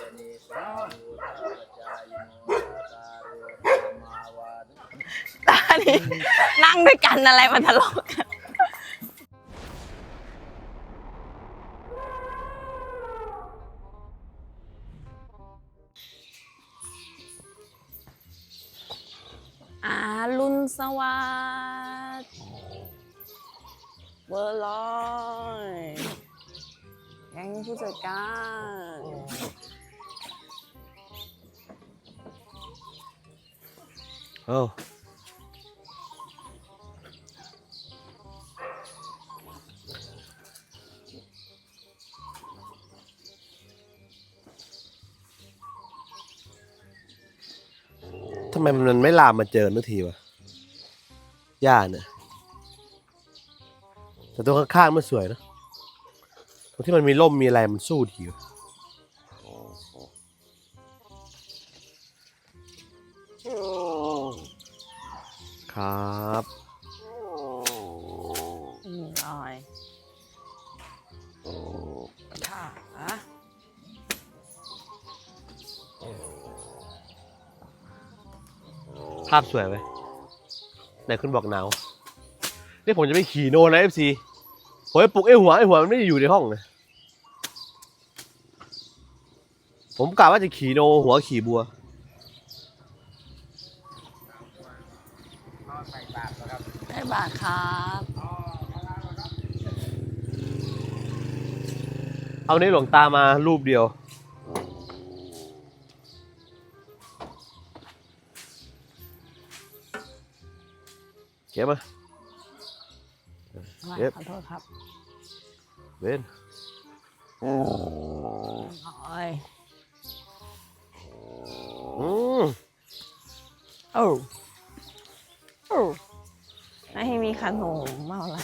สนิสาวุธาจายโนตาโรธรรมาวาทตานี่นั่งด้วยกันอะไรมาทะเลาะกัน อารุณสวัสดิ์เวอร์ลอย แก๊งผู้จัดการเอ้าทำไมมันไม่ลามมาเจอทันทีวะย่าเนี่ยแต่ตัวข้างๆมันสวยนะ รงที่มันมีร่มมีอะไรมันสู้ดีวะครับอืมอร่อยค่ะอะภาพสวยไหมไหนคุณบอกหนาว นี่ผมจะไปขี่โนนะเอฟซี ผมไปปลุกไอ้หัวไอ้หัวมันไม่ได้อยู่ในห้องเลยผมกะว่าจะขี่โนหัวขี่บัวใส่บาตรนะครับได้บาทครับ เอานี้หลวงตามารูปเดียว เก็บมา เย็บ ขอโทษครับเว้นโอ้ยอืมโอ้โอ้ไม่ให้มีขนมมาอะไร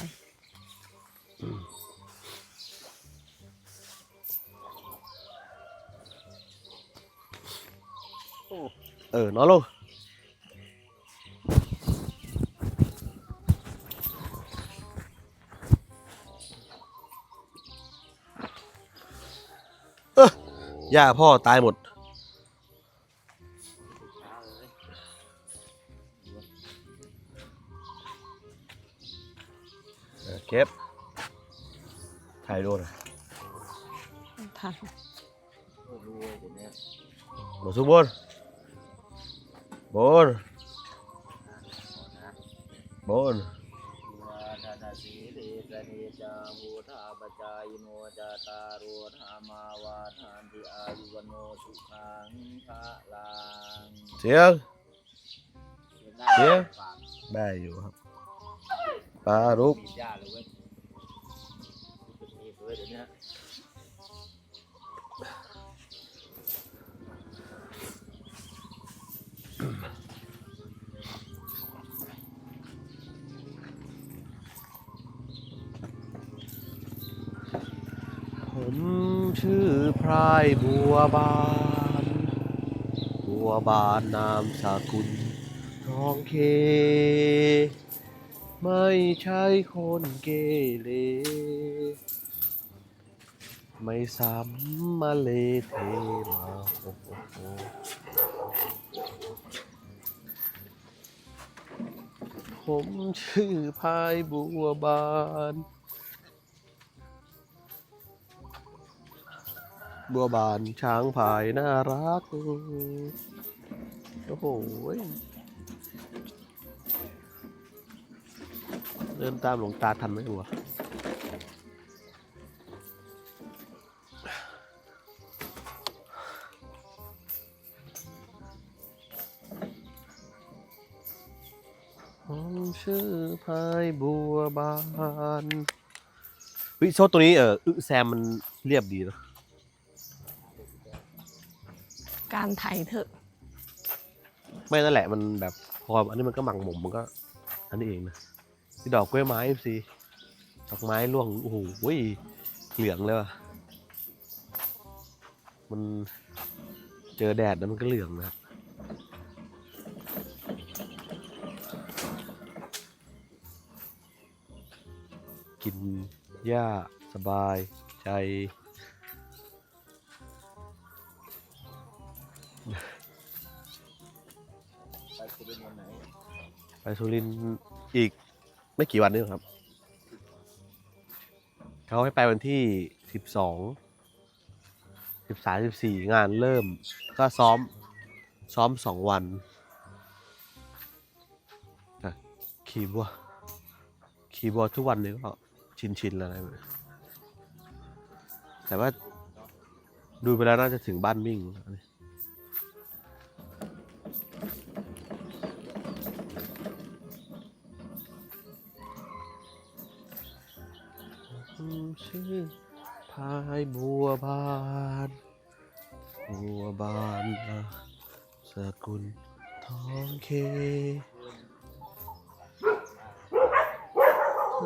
เออนอนลง ย่าพ่อตายหมด เก็บ ถ่ายดูหน่อยทันรวยคนเนี้ยหมดสุบนบนบนวาทน สีลิสนิจาวุธาปจายโนจาตารโรธรรมาวาทานติอายุวโนสุขังพระลังเสียงเสียงฝากได้อยู่ครับปลารุก มีญาติเลยเว้ยมีเว้ยเดี๋ยวนี้ ผมชื่อพรายบัวบาน บัวบานนามสกุลทองเค ไม่ใช่คนเกเรไม่ซ้ำมาเลเทมาโอ้โหผมชื่อพายบัวบาน บัวบานช้างพายน่ารัก โอ้โหเดินตามหลวงตาทันไหมบัวผมชื่อพายบัวบานวิโซตัวนี้เอออึแซมมันเรียบดีนะ การไถเถอะ ไม่นั่นแหละมันแบบพออันนี้มันก็หมักหมมมันก็ อันนี้เองนะที่ดอกกล้วยไม้สิดอกไม้ร่วงโอ้โหเว้ยเหลืองเลยว่ะมันเจอแดดแล้วมันก็เหลืองนะครับกินหญ้าสบายใจ ไปสุรินทร์วันไหนไปสุรินทร์อีกไม่กี่วันนี้ครับ เขาให้ไปวันที่สิบสองสิบสามสิบสี่งานเริ่ม ก็ซ้อมซ้อมสองวันอะขี่บัวขี่บัวทุกวันนี้ก็ชินชินๆแล้วนะแต่ว่าดูไปแล้วน่าจะถึงบ้านมิ่งแล้ว ชื่อพายบัวบานบัวบานนะสกุลทองเค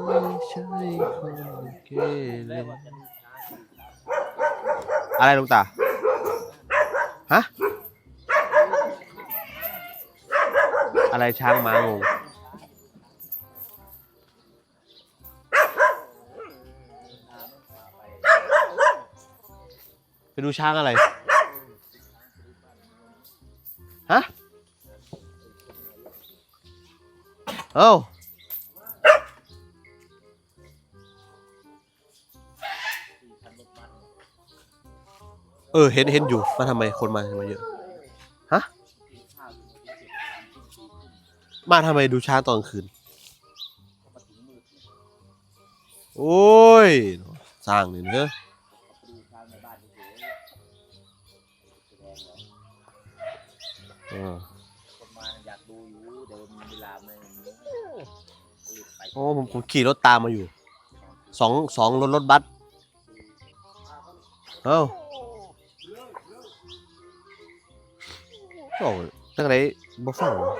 ไม่ใช่คนเกเรอะไรลุงตา ฮะ อะไรช้างม้างง ไปดูช้างอะไร ฮะ เอ้าเออ เห็นเห็นอยู่ มาทำไม คนมาทำไมเยอะ ฮะ มาทำไมดูช้างตอนคืน โอ้ย สร้างนี่เนอะ อเออคนมาอยากดูอยู่เดี๋ยวมีเวลาไม่มีรีบไปโอ้ผมผมขี่รถตามมาอยู่สองสองรถรถบัสเอ้าโอ้ตั้งแต่บ่ฟังวะ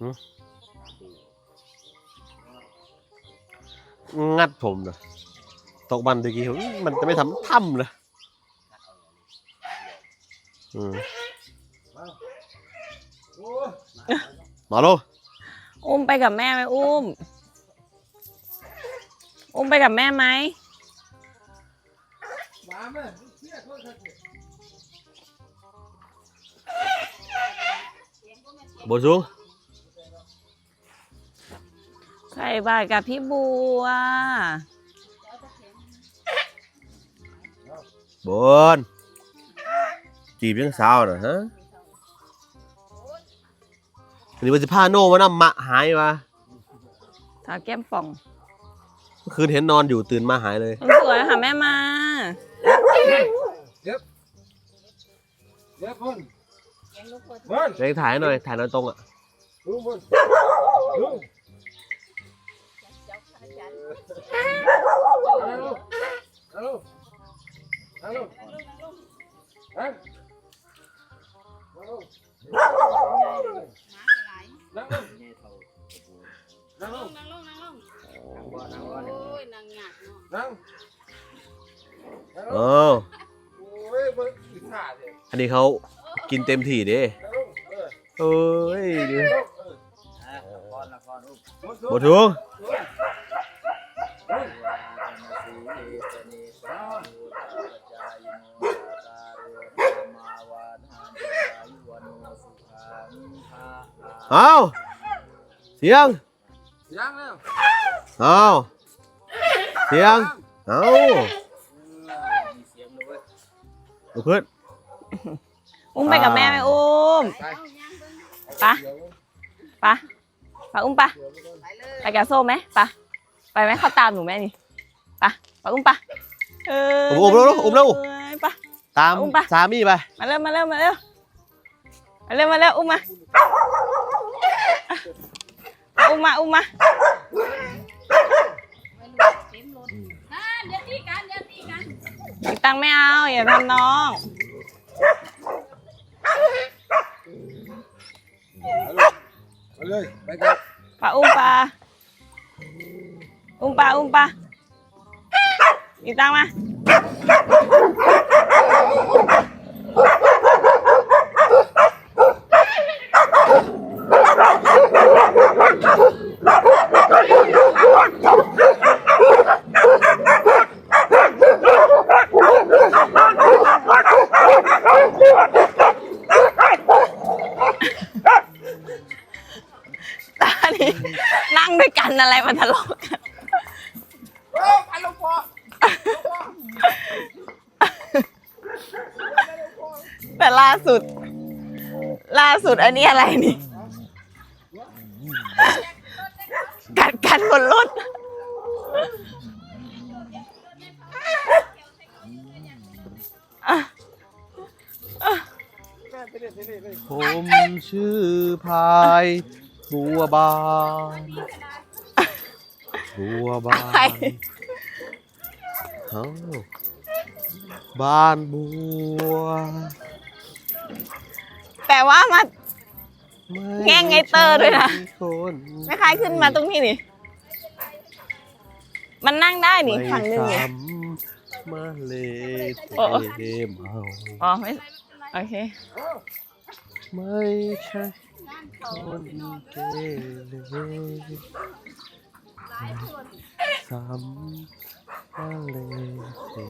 เดี๋ งัดผมนะตกบันตะกี้ผมมันจะไม่ทำทำเลยอืมมาโลอุ้มไปกับแม่ไหมอุ้ม อุ้มไปกับแม่ไหมบนสูง ใส่บาตรกับพี่บัวบนจีบยังสาวนะฮะอันนี้มันจะพาโน่มานำมะหายวะทาแก้มป่องเมื่อคืนเห็นนอนอยู่ตื่นมาหายเลยคนสวยค่ะแม่มาเดี๋ยวคนบนเร่งถ่ายหน่อยถ่ายหน่อยตรงอะ ลุงบนลุง ฮัลโหลฮัลโหลฮัลโหลฮะฮัลโหลนั่งลง แม่เท่าโอ้โห นั่งลง นั่งลงนั่งลง นั่งว่านั่งว่า โอ้ยนางหยาดเนาะ นั่งนั่งล เอง อ โอ้ยมันอีกขาดเลย อันนี้เขากินเต็มที่เด้ นั่งลงเออ เอ้ยดู นั่งลงเออ อ่ะละครละครอุ้ม บน บนสูง เอาเสียง ยังแล้วเอาเสียง เอามีเสียงเลยเว้ยลุกขึ้น อุ้มไปกับแม่ไหมอุ้มไปเอาย่างเบิ่งไปะปะปะอุ้มปะไปเลยไปกับโซ่ไหมปะไปไหมเขาตามหนูแม่นี่ปะปะอุ้มปะเอออุ้มเร็วๆอุ้มเร็วปะ ตามอุ้มไป สามีไป มาเร็วมาเร็วมาเร็วมาเร็วมาเร็วอุ้มมา อุ้มมาอุ้มมาไม่รู้เต็มรถนั่นเดี๋ยวตีกันเดี๋ยวตีกันอีกตังค์ไม่เอาอย่าทำน้องไปเลยไปกันปะอุ้มปะอุ้มปะอุ้มปะอีกตังค์มา นี่ นั่งันทะเลาะกันเอ้ยไปลงคอแต่ล่าสุด ล่าสุดอันนี้อะไรนี่ กัดกันบนรถผมชื่อพายบัวบาน บัวบาอะไรนเอ้าบ้านบัวแต่ว่ามาม่แง่งไงเตอร์ด้วยนะใช่คนไม่คล้ายขึ้นมาตรงนี้นี่ มันนั่งได้นี่ฝั่งหนึ่งนี่ไม่ซ้ำมาเลโอ้ เทเมาอ๋อไม่โอเค ไม่ใช่คนเกเร ซ้ำมาเลเท